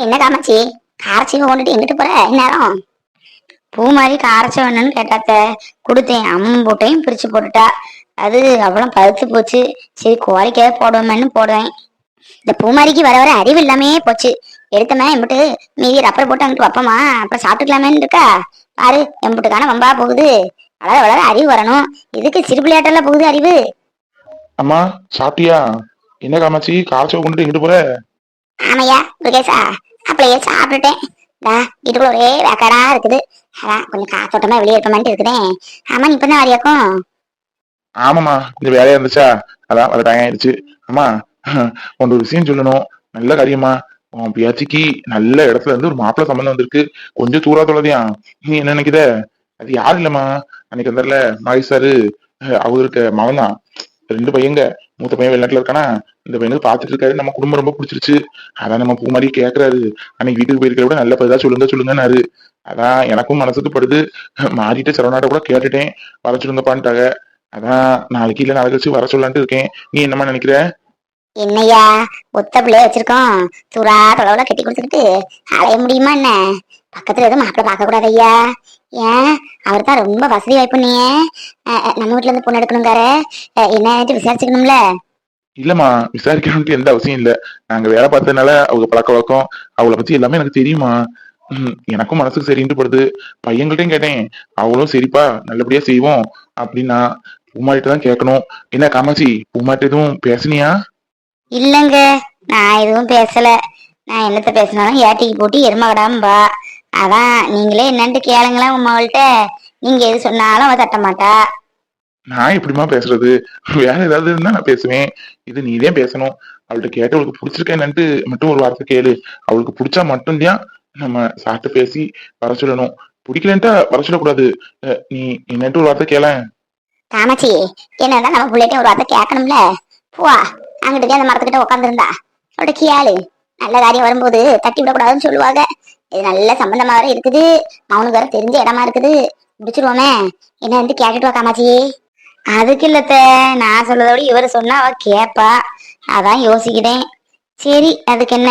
என்ன காமாச்சி காரச்சிவை கொண்டுட்டு எங்கிட்டு போற? இந்நேரம் பூ மாதிரி காரச்சி வேணும்னு கேட்டாத்த. கொடுத்தேன். அம்மன் பிரிச்சு போட்டுட்டா. அது அவ்வளோ பழுத்து போச்சு. சரி கோழிக்காக போடுவோமேன்னு போடுவேன். இந்த பூமாரிக்கு வர வர அறிவு இல்லாமே போச்சு. எடுத்தமே எம்பிட்டு மீதி ரப்பர் போட்டு அங்கிட்டு வைப்போமா? அப்புறம் சாப்பிட்டுக்கலாமேன்னு இருக்கா? பாரு எம்பிட்டுக்கான வம்பா போகுது. வளர வளர அறிவு வரணும். இதுக்கு சிறு பிள்ளையாட்டெல்லாம் போகுது அறிவு? அம்மா சாப்பிட்டியா? என்ன காமாச்சி காய்ச்சல் கொண்டுட்டு எங்கிட்டு போற? ஆமையா முருகேசா அப்படியே சாப்பிட்டுட்டேன். வீட்டுக்குள்ள ஒரே வேக்காடா இருக்குது. அதான் கொஞ்சம் காத்தோட்டமா வெளியே இருப்பமான்ட்டு இருக்குதேன் ஆமா நீ இப்ப தான் வரியாக்கும் ஆமாம்மா வேலையா இருந்துச்சா? அதான் வர டைம் ஆயிடுச்சு. அம்மா உன் ஒரு விஷயம் சொல்லணும். நல்ல காரியமா உன் பியாச்சிக்கு நல்ல இடத்துல இருந்து ஒரு மாப்பிள்ளை சம்பந்தம் வந்திருக்கு. கொஞ்சம் தூரா தொலைதியா நீ என்ன நினைக்கிற? அது யாரும் இல்லம்மா? அன்னைக்கு வந்தார்ல மாய் சாரு அவருக்கு மகன் தான் ரெண்டு பையங்க. மூத்த பையன் வெளிநாட்டுல இருக்கானா? இந்த பையனுக்கு பாத்துட்டு இருக்காரு. நம்ம குடும்பம் ரொம்ப பிடிச்சிருச்சு. அதான் நம்ம பூ மாதிரி கேக்குறாரு. அன்னைக்கு வீட்டுக்கு போயிருக்கிற விட நல்ல பதிலா சொல்லுங்க சொல்லுங்கன்னாரு. அதான் எனக்கும் மனசுக்கு படுது. மாறிட்டு சரவணாட்ட கூட கேட்டுட்டேன். வர சொல்லுங்கப்பான்ட்டாங்க. அதான் நாளைக்கு இல்ல நாளைக்கு வச்சு வர சொல்லலான்ட்டு இருக்கேன். நீ என்னம்மா நினைக்கிற? என்னையா ஒத்த பிள்ளைய வச்சிருக்கோம். தூரா தொலைவுல கட்டி கொடுத்துக்கிட்டு அலைய முடியுமா என்ன? பக்கத்துல எதுவும் மாப்பிள்ள பார்க்க கூடாது ஐயா. ஏன்? அவர் தான் ரொம்ப வசதி வாய்ப்பு நீ நம்ம வீட்ல இருந்து பொண்ணு எடுக்கணுங்காரு. என்னன்னு விசாரிச்சுக்கணும்ல? இல்லம்மா விசாரிக்கணும்ட்டு எந்த அவசியம் இல்ல. நாங்க வேலை பார்த்ததுனால அவங்க பழக்க வழக்கம் அவளை பத்தி எல்லாமே எனக்கு தெரியுமா எனக்கும் மனசுக்கு சரின்ட்டு படுது. பையன்கிட்டயும் கேட்டேன். அவளும் சரிப்பா நல்லபடியா செய்வோம் அப்படின்னா உமாட்ட தான் கேட்கணும். என்ன காமாட்சி உமாட்ட எதுவும் பேசுனியா? இல்லைங்க. நான் எதுவும் பேசல. நான் என்னத்த பேசினாலும் ஏட்டிக்கு போட்டு எருமை விடாம்பா அதான் நீங்களே என்னன்ட்டு கேளுங்களேன் உமாவள்கிட்ட நீங்க எது சொன்னாலும் அவ தட்ட மாட்டா. நான் எப்படிம்மா பேசுறது? வேற ஏதாவது இருந்தா நான் பேசுவேன். இது நீதான் பேசணும். அவள்கிட்ட கேட்டு அவளுக்கு பிடிச்சிருக்கா என்னன்ட்டு மட்டும் ஒரு வார்த்தை கேளு. அவளுக்கு பிடிச்சா மட்டும்தான் நம்ம சாப்பிட்டு பேசி வர சொல்லணும். பிடிக்கலன்ட்டா வர சொல்லக்கூடாது. நீ என்னன்ட்டு ஒரு வார்த்தை கேளேன் காமாச்சி என்னதான் நம்ம பிள்ளைகிட்ட ஒரு வார்த்தை கேட்கணும்ல? போவா அங்கிட்டு அந்த மரத்துக்கிட்ட உட்காந்துருந்தா அவட கியாளு நல்ல காரியம் வரும்போது தட்டி விடக்கூடாதுன்னு சொல்லுவாங்க. இது நல்ல சம்பந்தமா வேற இருக்குது. அவனுக்கு வேற தெரிஞ்ச இடமா இருக்குது. முடிச்சிருவோமே. என்ன வந்து கேட்டுட்டு வா காமாச்சி அதுக்கு இல்லத்த நான் சொல்றதோட இவர் சொன்னா அவ கேப்பா. அதான் யோசிக்கிறேன். சரி அதுக்கு என்ன?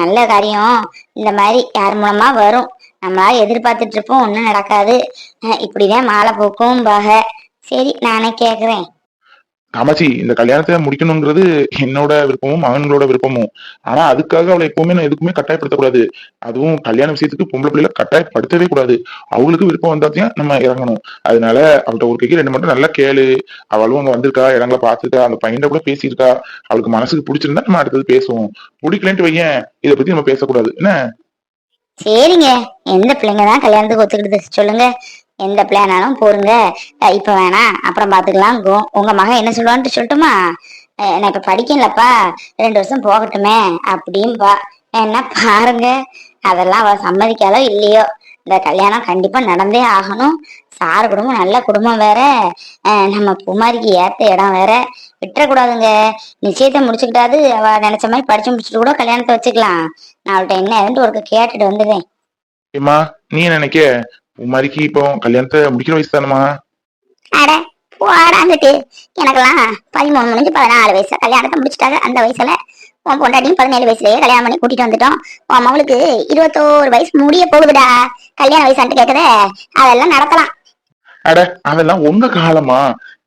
நல்ல காரியம். இந்த மாதிரி யார் மூலமா வரும்? நம்மளா எதிர்பார்த்துட்டு இருப்போம். ஒன்றும் நடக்காது. இப்படிதான் மாலை போக்கும் பாக. சரி நானே கேக்குறேன். காமாட்சி இந்த கல்யாணத்தை முடிக்கணுங்கிறது என்னோட விருப்பமும் மகன்களோட விருப்பமும். ஆனா அதுக்காக அவளை எப்பவுமே நான் எதுக்குமே கட்டாயப்படுத்தக்கூடாது. அதுவும் கல்யாண விஷயத்துக்கு பொம்பளை பிள்ளைல கட்டாயப்படுத்தவே கூடாது. அவளுக்கு விருப்பம் வந்தாத்தையும் நம்ம இறங்கணும். அதனால அவள்கிட்ட ஒரு கைக்கு ரெண்டு மட்டும் நல்லா கேளு. அவளும் அங்க வந்திருக்கா இடங்களை பார்த்துருக்கா அந்த பையன் கூட பேசியிருக்கா. அவளுக்கு மனசுக்கு பிடிச்சிருந்தா நம்ம அடுத்தது பேசுவோம். பிடிக்கலன்ட்டு வையேன் இதை பத்தி நம்ம பேசக்கூடாது. என்ன? சரிங்க. எந்த பிள்ளைங்க தான் கல்யாணத்துக்கு ஒத்துக்கிடுது சொல்லுங்க. எந்த பிளானாலும் போருங்க இப்ப வேணாம் அப்புறம் பாத்துக்கலாம். உங்க மகன் என்ன சொல்லுவான்ட்டு சொல்லட்டுமா? நான் இப்ப படிக்கலப்பா ரெண்டு வருஷம் போகட்டுமே அப்படின்பா என்ன பாருங்க அதெல்லாம் அவ சம்மதிக்காதோ இல்லையோ. இந்த கல்யாணம் கண்டிப்பா நடந்தே ஆகணும். சார் குடும்பம் நல்ல குடும்பம் வேற. அஹ் நம்ம குமாரிக்கு ஏத்த இடம் வேற. விட்டுறக்கூடாதுங்க. நிச்சயத்தை முடிச்சுக்கிட்டாது அவ நினைச்ச மாதிரி படிச்சு முடிச்சுட்டு கூட கல்யாணத்தை வச்சுக்கலாம். நான் அவள்கிட்ட என்ன ஏதுன்ட்டு ஒரு கேட்டுட்டு வந்துடுவேன் நீ நினைக்க உமாரிக்கு இப்போ கல்யாணத்தை முடிக்கிற வயசு தானம்மா அட போடாந்துட்டு எனக்கெல்லாம் பதிமூணு முடிஞ்சு பதினாலு வயசுல கல்யாணத்தை முடிச்சிட்டாங்க. அந்த வயசுல உன் பொண்டாட்டியும் பதினேழு வயசுலயே கல்யாணம் பண்ணி கூட்டிட்டு வந்துட்டோம். உன் மகளுக்கு இருபத்தோரு வயசு முடிய போகுதுடா. கல்யாண வயசான்ட்டு கேக்குதே. அதெல்லாம் நடத்தலாம் அட அதெல்லாம் உங்க காலமா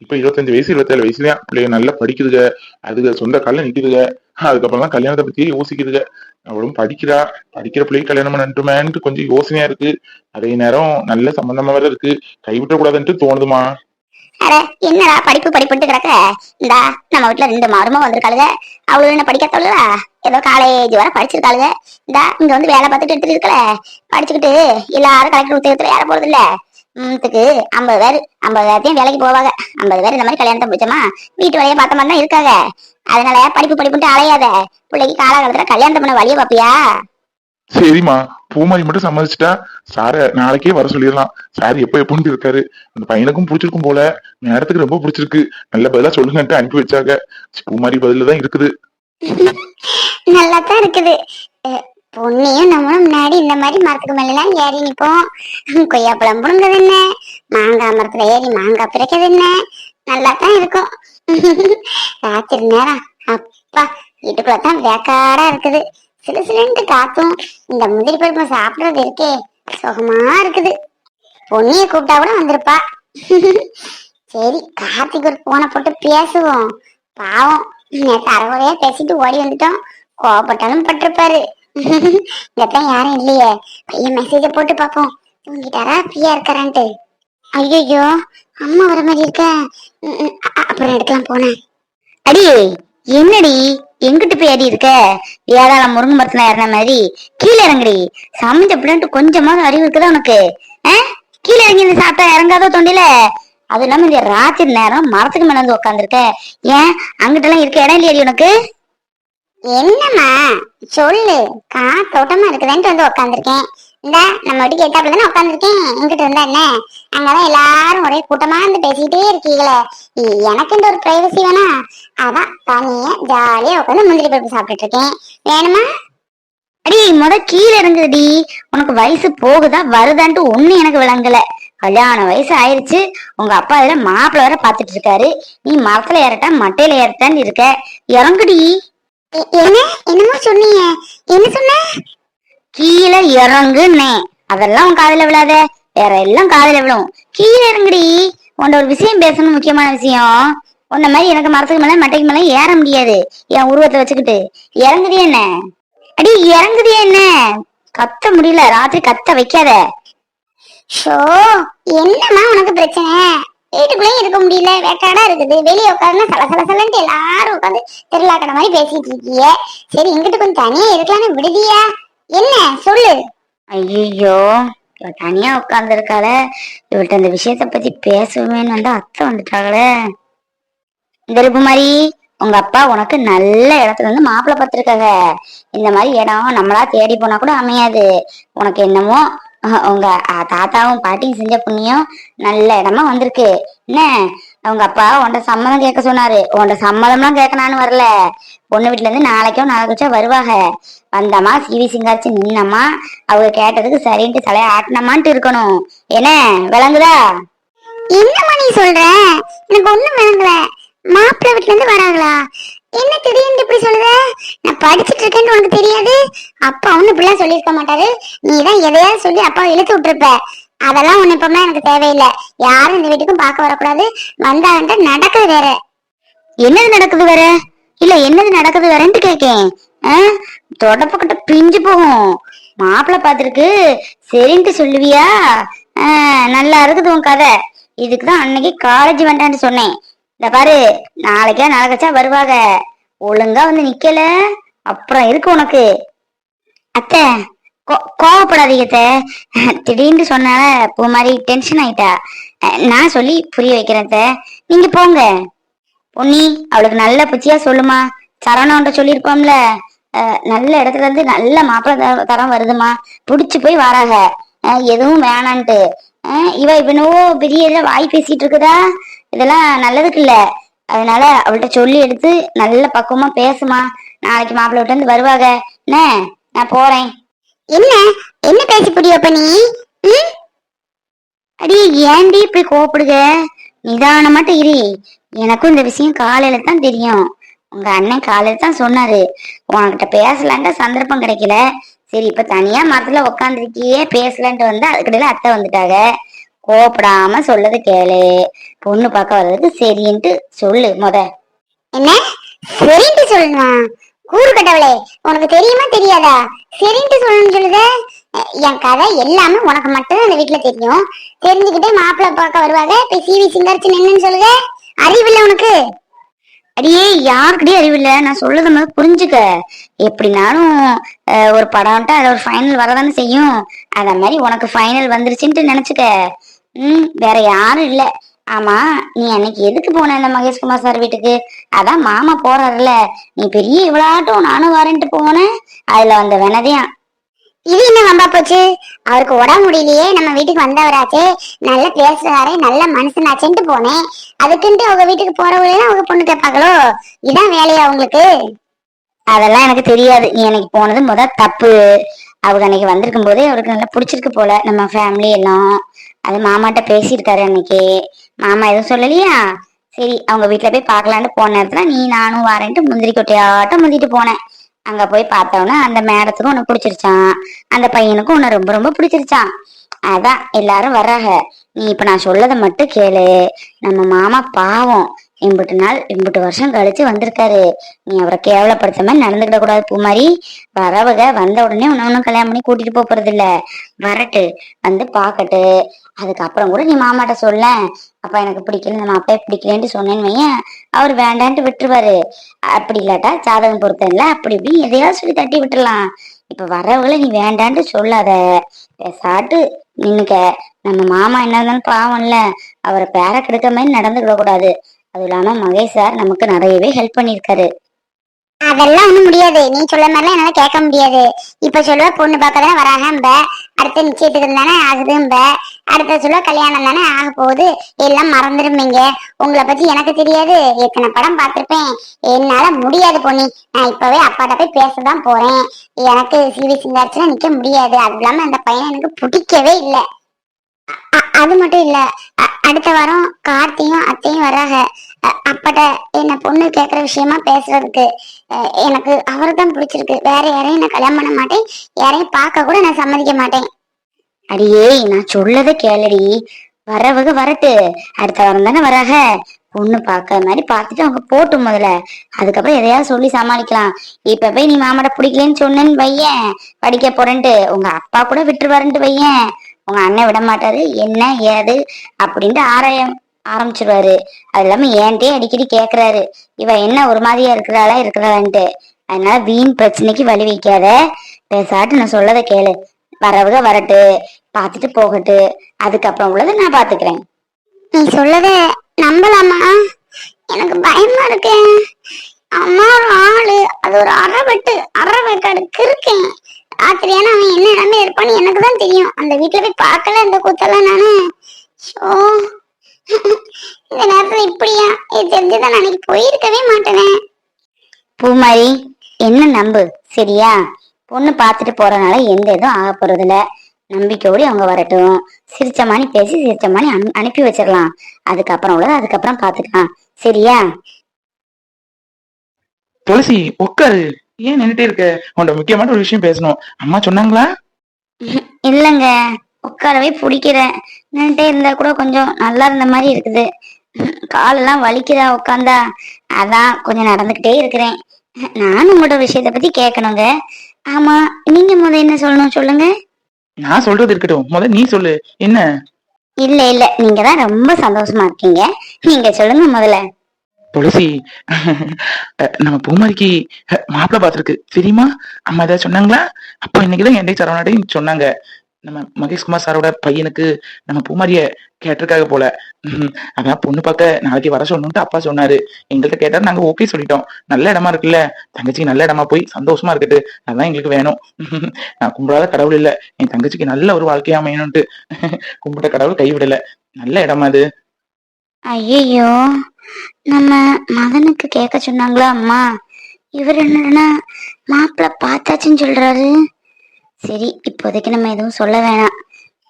இப்ப இருபத்தஞ்சு வயசு இருபத்தேழு வயசுலயா? பிள்ளைங்க நல்லா படிக்குதுங்க அதுக சொந்த காலில் நிக்குதுங்க அதுக்கப்புறம் தான் கல்யாணத்தை பத்தி யோசிக்குதுங்க அவளும் படிக்கிறா படிக்கிற பிள்ளைக்கு கல்யாணம் பண்ணட்டுமேன்ட்டு கொஞ்சம் யோசனையா இருக்கு. அதே நேரம் நல்ல சம்பந்தமா வேற இருக்கு. கைவிட்ட கூடாதுன்ட்டு தோணுதுமா? அட என்னடா படிப்பு படிப்புட்டு கிடக்க இந்தா நம்ம வீட்டுல ரெண்டு மாருமா வந்திருக்காளுங்க அவளும் என்ன படிக்க ஏதோ காலேஜ் வர படிச்சிருக்காளுங்க இந்தா இங்க வந்து வேலை பார்த்துட்டு எடுத்துட்டு இருக்கல. படிச்சுக்கிட்டு எல்லாரும் கலெக்டர் உத்தியோகத்துல ஏற போறது இல்ல த்துக்கு ஐம்பது பேர் ஐம்பது பேர்த்தையும் வேலைக்கு போவாங்க. ஐம்பது பேர் இந்த மாதிரி கல்யாணத்தை முடிச்சோமா வீட்டு வேலையை பார்த்த மாதிரி தான் இருக்காங்க. அதனால படிப்பு படிப்புட்டு அலையாத. பிள்ளைக்கு காலகாலத்துல கல்யாணத்தை பண்ண வழிய பாப்பியா? சரிம்மா. பூமாரி மட்டும் சம்மதிச்சிட்டா சார நாளைக்கே வர சொல்லிடலாம். சார் எப்போ எப்போன்னு இருக்காரு. அந்த பையனுக்கும் பிடிச்சிருக்கும் போல. நேரத்துக்கு ரொம்ப பிடிச்சிருக்கு. நல்ல பதிலா சொல்லுங்கன்ட்டு அனுப்பி வச்சாங்க. பூமாரி பதில தான் இருக்குது. நல்லா தான் இருக்குது பொண்ணையும் நம்மளும் முன்னாடி இந்த மாதிரி மரத்துக்கு மேலாம் ஏறி நிற்போம் கொய்யாப்பழம் புடுங்கிறது என்ன? மாங்காய் மரத்துல ஏறி மாங்காய் பிறக்கிறது என்ன? நல்லா தான் இருக்கும். ராத்திரி நேரம் அப்பா வீட்டுக்குள்ள தான் வேக்காடா இருக்குது. சிலு சிலுன்ட்டு காத்தும். இந்த முந்திரி பருப்பு சாப்பிடுறது இருக்கே. சுகமா இருக்குது. பொண்ணிய கூப்பிட்டா கூட வந்திருப்பா. சரி கார்த்திக் ஒரு போனை போட்டு பேசுவோம். பாவம் நேற்று அறகுறையா பேசிட்டு ஓடி வந்துட்டோம். கோவப்பட்டாலும் பட்டிருப்பாரு. இங்கத்தான் யாரும் இல்லையே. பையன் மெசேஜ போட்டு பார்ப்போம். தூங்கிட்டாரா? ஃப்ரீயா இருக்காரான்ட்டு. ஐயோ அம்மா வர மாதிரி இருக்க. அப்புறம் எடுக்கலாம் போனேன். அடி என்னடி? எங்கிட்டு போய் அடி இருக்க? ஏதாளம் முருங்கை மரத்துல ஏறின மாதிரி. கீழே இறங்குடி. சமைஞ்ச பிள்ளைன்ட்டு கொஞ்சமாவது அறிவு இருக்குதா உனக்கு? ஆ? கீழே இறங்கி இந்த சாப்பிட்டா இறங்காதோ தொண்டில? அது இல்லாம இந்த ராத்திரி நேரம் மரத்துக்கு மேல வந்து உட்காந்துருக்க ஏன்? அங்கிட்டெல்லாம் இருக்க இடம் இல்லையா உனக்கு? என்னம்மா? சொல்லு. காத்தோட்டமா இருக்குதுன்ட்டு வந்து உட்காந்துருக்கேன் இந்த நம்ம வீட்டுக்கு கேட்டா தானே உட்காந்துருக்கேன் எங்கிட்ட இருந்தா என்ன? அங்கதான் எல்லாரும் ஒரே கூட்டமா இருந்து பேசிக்கிட்டே இருக்கீங்களே. எனக்கு இந்த ஒரு பிரைவசி வேணா? அதான் தனியா ஜாலியா உட்காந்து முந்திரி பருப்பு சாப்பிட்டுட்டு இருக்கேன். வேணுமா? அடி முத கீழே இருந்ததுடி உனக்கு வயசு போகுதா வருதான்ட்டு ஒண்ணு எனக்கு விளங்கல. கல்யாண வயசு ஆயிருச்சு. உங்க அப்பா இதுல மாப்பிள்ள வர பாத்துட்டு இருக்காரு. நீ மரத்துல ஏறட்டா மட்டையில ஏறட்டான்னு இருக்க. இறங்குடி. என்னமோ சொன்னீங்க. என்ன சொன்ன? கீழே இறங்குன்னே. அதெல்லாம் உன் காதுல விழாத. வேற எல்லாம் காதுல விழும். கீழே இறங்குடி உன்ட ஒரு விஷயம் பேசணும் முக்கியமான விஷயம். உன்ன மாதிரி எனக்கு மரத்துக்கு மேல மட்டைக்கு மேல ஏற முடியாது. என் உருவத்தை வச்சுக்கிட்டு. இறங்குடி என்ன? அடி இறங்குடி என்ன? கத்த முடியல. ராத்திரி கத்த வைக்காத. ஷோ என்னமா உனக்கு பிரச்சனை? வீட்டுக்குள்ளேயும் இருக்க முடியல. வேட்டாடா இருக்குது. வெளியே உட்காந்து சல சல சலன்ட்டு எல்லாரும் உட்காந்து திருவிழாக்கடை மாதிரி பேசிட்டு இருக்கிய. சரி இங்கிட்டு கொஞ்சம் தனியா இருக்கலாம்னு விடுதியா? என்ன? சொல்லு. ஐயோ இவ தனியா உட்கார்ந்து இருக்காள இவள்கிட்ட அந்த விஷயத்த பத்தி பேசுவேன்னு வந்து அத்தை வந்துட்டாங்களே இந்த மாதிரி உங்க அப்பா உனக்கு நல்ல இடத்துல இருந்து மாப்பிள்ளை பார்த்துருக்காங்க. இந்த மாதிரி இடம் நம்மளா தேடி போனா கூட அமையாது. உனக்கு என்னமோ உங்க அஹ், தாத்தாவும் பாட்டியும் செஞ்ச புண்ணியம் நல்ல இடமா வந்திருக்கு. என்ன? அவங்க அப்பா உன்ட சம்மதம் கேட்க சொன்னாரு. உன்ட சம்மதம்லாம் கேட்க வரல. பொண்ணு வீட்டுல இருந்து நாளைக்கோ நாளைக்குச்சா வருவாங்க. வந்தம்மா சிவி சிங்காரிச்சு நின்னம்மா. அவங்க கேட்டதுக்கு சரின்ட்டு தலைய ஆட்டினமான்ட்டு இருக்கணும். என்ன விளங்குதா? என்னம்மா நீ சொல்ற? எனக்கு ஒண்ணும் விளங்கல. மாப்பிள்ளை வீட்டுல இருந்து வராங்களா? என்ன திடீர்னு இப்படி சொல்லுத? நான் படிச்சுட்டு இருக்கேன்னு உனக்கு தெரியாது? அப்பா ஒண்ணு இப்படிலாம் சொல்லியிருக்க மாட்டாரு. நீ தான் எதையாவது சொல்லி அப்பா இழுத்து விட்டுருப்ப. அதெல்லாம் ஒண்ணு இப்பமே எனக்கு தேவையில்லை. யாரும் இந்த வீட்டுக்கும் பார்க்க வரக்கூடாது. வந்தான்ட்டு நடக்குது வேற. என்னது நடக்குது வேற? இல்ல என்னது நடக்குது வேறன்ட்டு கேக்கேன். தொடப்பக்கிட்ட பிஞ்சு போகும். மாப்பிள்ளை பார்த்துருக்கு. சரின்ட்டு சொல்லுவியா? ஆ, நல்லா இருக்குது உன் கதை. இதுக்குதான் அன்னைக்கு காலேஜ் வேண்டான்னு சொன்னேன். இந்த பாரு நாளைக்கா நாளைக்கச்சா வருவாங்க ஒழுங்கா வந்து நிக்கல. அப்புறம் இருக்கு உனக்கு. அத்தை கோவப்படாதீங்க திடீர்னு சொன்னால பூ மாதிரி டென்ஷன் ஆயிட்டா. நான் சொல்லி புரிய வைக்கிறேன் நீங்க போங்க. பொன்னி அவளுக்கு நல்ல புச்சியா சொல்லுமா. சரவணன்ட்ட சொல்லியிருப்போம்ல. நல்ல இடத்துல இருந்து நல்ல மாப்பிள்ள தரம் வருதுமா. புடிச்சு போய் வராங்க எதுவும் வேணான்ட்டு. இவ இவனவோ பெரிய வாய் பேசிட்டு இருக்குதா? இதெல்லாம் நல்லதுக்கு இல்ல. அதனால அவள்கிட்ட சொல்லி எடுத்து நல்ல பக்குவமா பேசுமா. நாளைக்கு மாப்பிள்ள விட்டு வருவாங்க என்ன? நான் போறேன். என்ன? என்ன பேசி புரியப்ப நீ? அடி ஏன்டி இப்படி கோவப்படுக? நிதானமாட்ட இரு. எனக்கும் இந்த விஷயம் காலையில தான் தெரியும். உங்க அண்ணன் காலையில தான் சொன்னாரு. உன்கிட்ட பேசலான்ட்டு சந்தர்ப்பம் கிடைக்கல. சரி இப்ப தனியா மரத்துல உக்காந்துருக்கியே பேசலான்ட்டு வந்து அதுக்கடையில அத்தை வந்துட்டாங்க. கோபப்படாம சொல்லது கேளு. பொண்ணு பார்க்க வர்றதுக்கு சரின்ட்டு சொல்லு முத. என்ன? சரின்ட்டு சொல்லணும்? கூறு கட்டவளே உனக்கு தெரியுமா தெரியாதா? சரின்ட்டு சொல்லணும்னு சொல்லுத என் கதை எல்லாமே உனக்கு மட்டும் அந்த வீட்டுல தெரியும். தெரிஞ்சுக்கிட்டே மாப்பிள்ளை பார்க்க வருவாங்க இப்ப சிவி சிங்கரிச்சு நின்னுன்னு சொல்லுத அறிவில்லை உனக்கு? அடியே யாருக்கிட்டே அறிவில்லை. நான் சொல்லுத முதல்ல புரிஞ்சுக்க. எப்படினாலும் ஒரு படம்ட்டா அது ஒரு ஃபைனல் வரதானே செய்யும். அத மாதிரி உனக்கு ஃபைனல் வந்துருச்சுன்ட்டு நினைச்சுக்க. ம் வேற யாரும் இல்லை. ஆமா நீ அன்னைக்கு எதுக்கு போன இந்த மகேஷ்குமார் சார் வீட்டுக்கு? அதான் மாமா போறாருல நீ பெரிய இவ்வளாட்டும் நானும் வரேன்ட்டு போனேன் அதுல வந்த வெனதையான் இது என்ன வம்பா போச்சு? அவருக்கு உடம்பு முடியலையே. நம்ம வீட்டுக்கு வந்தவராச்சே. நல்ல பேசுறாரே நல்ல மனுஷனாச்சேன்ட்டு போனேன் அதுக்குன்ட்டு அவங்க வீட்டுக்கு போறவங்களே அவங்க பொண்ணு கேட்பாங்களோ இதான் வேலையா அவங்களுக்கு அதெல்லாம் எனக்கு தெரியாது. நீ அன்னைக்கு போனது முத தப்பு. அவங்க அன்னைக்கு வந்திருக்கும் போதே அவருக்கு நல்லா பிடிச்சிருக்கு போல. நம்ம ஃபேமிலி எல்லாம். அது மாமாட்ட பேசியிருக்காரு அன்னைக்கு. மாமா எதுவும் சொல்லலையா? சரி அவங்க வீட்டுல போய் பார்க்கலான்னு போன நேரத்துல நீ நானும் வரேன்ட்டு முந்திரி கொட்டையாட்டம் முந்திட்டு போனேன். அங்க போய் பார்த்தோன்னா அந்த மேடத்துக்கும் உன்னை பிடிச்சிருச்சான் அந்த பையனுக்கும் உன்னை ரொம்ப ரொம்ப பிடிச்சிருச்சான் அதான் எல்லாரும் வர்றாங்க. நீ இப்ப நான் சொல்லதை மட்டும் கேளு. நம்ம மாமா பாவம். எம்பிட்டு நாள் எம்பிட்டு வருஷம் கழிச்சு வந்திருக்காரு. நீ அவரை கேவலப்படுத்த மாதிரி நடந்துக்கிட கூடாது பூமாரி. வரவக வந்த உடனே உன்னை ஒன்னும் கல்யாணம் பண்ணி கூட்டிட்டு போறது இல்ல வரட்டு வந்து பாக்கட்டு. அதுக்கப்புறம் கூட நீ மாமாட்ட சொல்ல. அப்பா எனக்கு பிடிக்கல நம்ம அப்பா பிடிக்கலன்ட்டு சொன்னேன்னு வையேன். அவர் வேண்டான்ட்டு விட்டுருவாரு. அப்படி இல்லாட்டா சாதகம் பொருத்தம் இல்ல அப்படி இப்படி எதையாவது சொல்லி தட்டி விட்டுலாம் இப்ப வரவங்கள நீ வேண்டான்ட்டு சொல்லாத. பேசாட்டு நின்னுக்க. நம்ம மாமா என்ன இருந்தாலும் பாவம்ல. அவரை பேர கெடுக்க மாதிரி நடந்துக்கிட கூடாது. அதுவும் இல்லாம மகேஷ் சார் நமக்கு நிறையவே ஹெல்ப் பண்ணியிருக்காரு. அதெல்லாம் ஒண்ணும் முடியாது. நீ சொல்ல மாதிரிலாம் என்னால கேட்க முடியாது. இப்ப சொல்லுவ பொண்ணு பார்க்க தானே வராங்கம்ப அடுத்த நிச்சயத்துக்கு தானே ஆகுதும்ப அடுத்த சொல்ல கல்யாணம் தானே ஆக போகுது. எல்லாம் மறந்துருமீங்க உங்களை பத்தி எனக்கு தெரியாது. எத்தனை படம் பார்த்திருப்பேன். என்னால முடியாது பொண்ணி நான் இப்பவே அப்பாட்ட போய் பேசதான் போறேன். எனக்கு சிவி இருந்தாச்சுன்னா நிக்க முடியாது. அது இல்லாம அந்த பையனை எனக்கு பிடிக்கவே இல்லை. அது மட்டும் இல்ல அடுத்த வாரம் கார்த்தியும் அத்தையும் வராங்க. அப்பட்ட என்ன பொண்ணு கேக்குற விஷயமா பேசுறதுக்கு எனக்கு அவரை தான் பிடிச்சிருக்கு. வேற யாரையும் நான் கல்யாணம் பண்ண மாட்டேன். யாரையும் பார்க்க கூட நான் சம்மதிக்க மாட்டேன். அடியே நான் சொல்லதை கேளுடி. வரவங்க வரட்டு. அடுத்த வாரம் தானே வராக. பொண்ணு பார்க்க மாதிரி பார்த்துட்டு அவங்க போட்டும் முதல்ல. அதுக்கப்புறம் எதையாவது சொல்லி சமாளிக்கலாம். இப்ப போய் நீ மாமாட்ட பிடிக்கலன்னு சொன்னேன்னு வையேன். படிக்க போறேன்ட்டு. உங்க அப்பா கூட விட்டுருவாருன்ட்டு வையேன். உங்க அண்ணன் விட மாட்டாரு என்ன ஏது அப்படின்ட்டு ஆராய ஆரம்பிச்சிருவாரு. அது இல்லாம ஏன்ட்டே அடிக்கடி கேக்குறாரு. இவ என்ன ஒரு மாதிரியா இருக்கிறாளா இருக்கிறாளான்ட்டு. அதனால வீண் பிரச்சனைக்கு வழி வைக்காத. பேசாட்டு நான் சொல்லதை கேளு. வரவுக வரட்டு பார்த்துட்டு போகட்டு. அதுக்கப்புறம் உள்ளதை நான் பாத்துக்கிறேன் நீ சொல்லத நம்பலாமா? எனக்கு பயமா இருக்கேன் அம்மா ஒரு ஆளு. அது ஒரு அறவெட்டு அறவேக்காடு இருக்கேன் ராத்திரியான அவன் என்ன நிலைமை இருப்பான்னு எனக்கு தான் தெரியும். அந்த வீட்டுல போய் பார்க்கல இந்த கூத்தெல்லாம் நானு. ஷோ. இந்த நேரத்துல இப்படியா? இது தெரிஞ்சுதான் நான் போயிருக்கவே மாட்டேனே. பூமாரி என்ன நம்பு? சரியா? பொண்ணு பார்த்துட்டு போறதுனால எந்த இதுவும் ஆக போறது இல்ல நம்பிக்கையோடு அவங்க வரட்டும். சிரிச்ச மாதிரி பேசி சிரிச்ச மாதிரி அனு- அனுப்பி வச்சிடலாம் அதுக்கப்புறம் உள்ளது அதுக்கப்புறம் பாத்துக்கலாம் சரியா? துளசி உட்காரு. ஏன் நின்னுட்டே இருக்க? உன்ட முக்கியமான ஒரு விஷயம் பேசணும். அம்மா சொன்னாங்களா? இல்லைங்க. உட்காரவே பிடிக்கிறேன் நின்றுட்டே இருந்தா கூட கொஞ்சம் நல்லா இருந்த மாதிரி இருக்குது. காலெல்லாம் வலிக்குதா உட்காந்தா? அதான் கொஞ்சம் நடந்துக்கிட்டே இருக்கிறேன். நானும் உங்களோட விஷயத்தை பத்தி கேட்கணுங்க. ஆமா நீங்க முத என்ன சொல்லணும் சொல்லுங்க. நான் சொல்றது இருக்கட்டும். முத நீ சொல்லு. என்ன? இல்ல இல்ல. நீங்க தான் ரொம்ப சந்தோஷமா இருக்கீங்க. நீங்க சொல்லுங்க முதல்ல. துளசி அஹ், நம்ம பூமாரிக்கு மாப்பிள்ள பார்த்துருக்கு. தெரியுமா? அம்மா ஏதாவது சொன்னாங்களா? அப்போ இன்னைக்குதான் என்கிட்ட சரவணாடையும் சொன்னாங்க. நம்ம மகேஷ்குமார் சாரோட பையனுக்கு நம்ம பூமாரிய கேட்டிருக்காக போல. அதான் பொண்ணு பார்க்க நாளைக்கு வர சொல்லணும்ட்டு அப்பா சொன்னாரு. எங்கள்கிட்ட கேட்டாரு நாங்க ஓகே சொல்லிட்டோம். நல்ல இடமா இருக்குல்ல? தங்கச்சிக்கு நல்ல இடமா போய் சந்தோஷமா இருக்கட்டு அதான் எங்களுக்கு வேணும். நான் கும்பிடாத கடவுள் இல்ல. என் தங்கச்சிக்கு நல்ல ஒரு வாழ்க்கையா அமையணும்ட்டு கும்பிட்ட கடவுள் கைவிடல. நல்ல இடமா அது. ஐயோ நம்ம மகனுக்கு கேட்க சொன்னாங்களா அம்மா? இவர் என்னன்னா மாப்பிள்ள பார்த்தாச்சுன்னு சொல்றாரு. சரி இப்போதைக்கு நம்ம எதுவும் சொல்ல வேணாம்.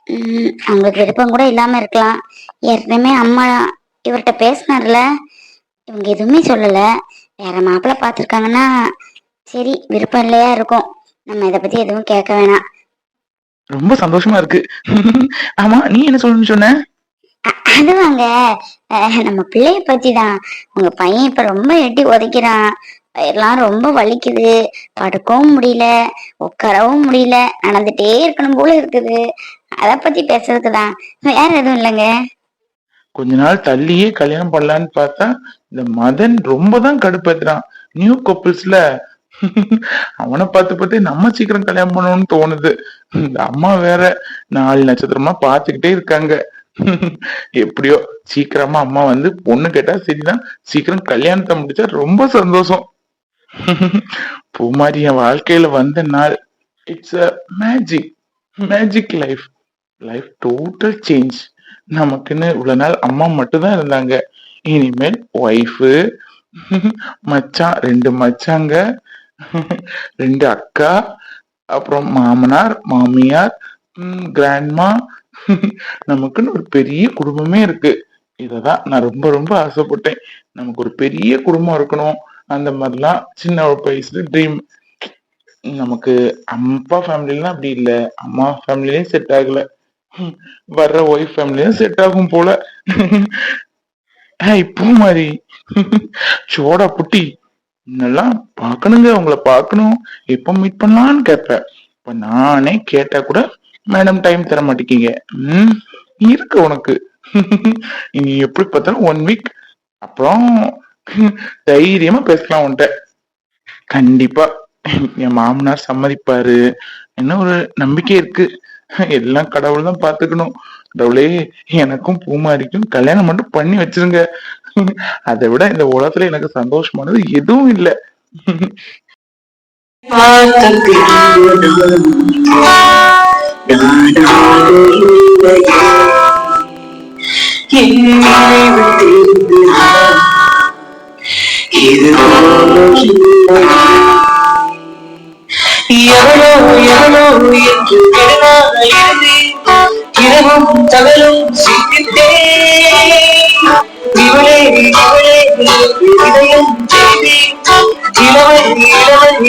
உம் அவங்களுக்கு விருப்பம் கூட இல்லாம இருக்கலாம். ஏற்கனவே அம்மா இவர்கிட்ட பேசினார்ல. இவங்க எதுவுமே சொல்லல. வேற மாப்பிள்ளை பார்த்துருக்காங்கன்னா சரி விருப்பம் இல்லையா இருக்கும். நம்ம இதை பத்தி எதுவும் கேட்க வேணாம். ரொம்ப சந்தோஷமா இருக்கு. ஆமா நீ என்ன சொல்லணும்னு சொன்ன? அதுவாங்க. அஹ், நம்ம பிள்ளைய பத்தி தான் உங்க பையன் இப்ப ரொம்ப எட்டி உதைக்கிறான் எல்லாம் ரொம்ப வலிக்குது. படுக்கவும் முடியல. உட்காரவும் முடியல. நடந்துட்டே இருக்கணும் போல இருக்குது. அத பத்தி பேசுறதுக்கு தான். வேற எதுவும் இல்லைங்க. கொஞ்ச நாள் தள்ளியே கல்யாணம் பண்ணலான்னு பார்த்தா இந்த மதன் ரொம்ப தான் கடுப்பேத்துறான். நியூ கப்புள்ஸ்ல அவனை பார்த்து பார்த்து நம்ம சீக்கிரம் கல்யாணம் பண்ணணும்னு தோணுது. இந்த அம்மா வேற நாலு நட்சத்திரமா பாத்துக்கிட்டே இருக்காங்க. எப்படியோ சீக்கிரமா அம்மா வந்து பொண்ணு கேட்டா சரிதான் சீக்கிரம் கல்யாணத்தை முடிச்சா ரொம்ப சந்தோஷம். பூமாரி என் வாழ்க்கையில வந்த நாள். It's a magic magic life life total change நமக்குன்னு இவ்வளவு நாள் அம்மா மட்டும்தான் இருந்தாங்க. இனிமேல் ஒய்ஃபு மச்சான் ரெண்டு மச்சாங்க ரெண்டு அக்கா அப்புறம் மாமனார் மாமியார் கிராண்ட்மா நமக்குன்னு ஒரு பெரிய குடும்பமே இருக்கு. இததான் நான் ரொம்ப ரொம்ப ஆசைப்பட்டேன். நமக்கு ஒரு பெரிய குடும்பம் இருக்கணும். அந்த மாதிரிலாம் சின்ன வயசுல ட்ரீம் நமக்கு அப்பா ஃபேமிலிலாம் அப்படி இல்லை. அம்மா ஃபேமிலியும் செட் ஆகல. வர்ற ஒய்ஃப் ஃபேமிலியும் செட் ஆகும் போல. இப்போ மாதிரி. சோடா புட்டி. இன்னெல்லாம் பார்க்கணுங்க. உங்களை பார்க்கணும். எப்போ மீட் பண்ணலான்னு கேட்பேன். இப்ப நானே கேட்டா கூட மேடம் டைம் தர மாட்டேங்கிங்க ம் இருக்கு உனக்கு. நீ எப்படி பார்த்தாலும் ஒன் வீக் அப்புறம் தைரியமா பேசலாம் உன்கிட்ட. கண்டிப்பா. என் மாமனார் சம்மதிப்பாரு. என்ன ஒரு நம்பிக்கை இருக்கு. எல்லாம் கடவுள் தான் பாத்துக்கணும் கடவுளே எனக்கும் பூமாரிக்கும் கல்யாணம் மட்டும் பண்ணி வச்சிருங்க. அதை விட இந்த உலகத்துல எனக்கு சந்தோஷமானது எதுவும் இல்லை. எவனோ எவனோ என்று இரவும் தகலும் சிந்தித்தேன் இவளே இவளே இதயம் செய்தி இளவன் இளவன்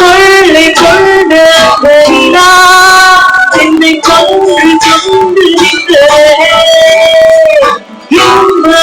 கொள்ளை கொண்டு என்னை கொன்று கொண்டு இந்த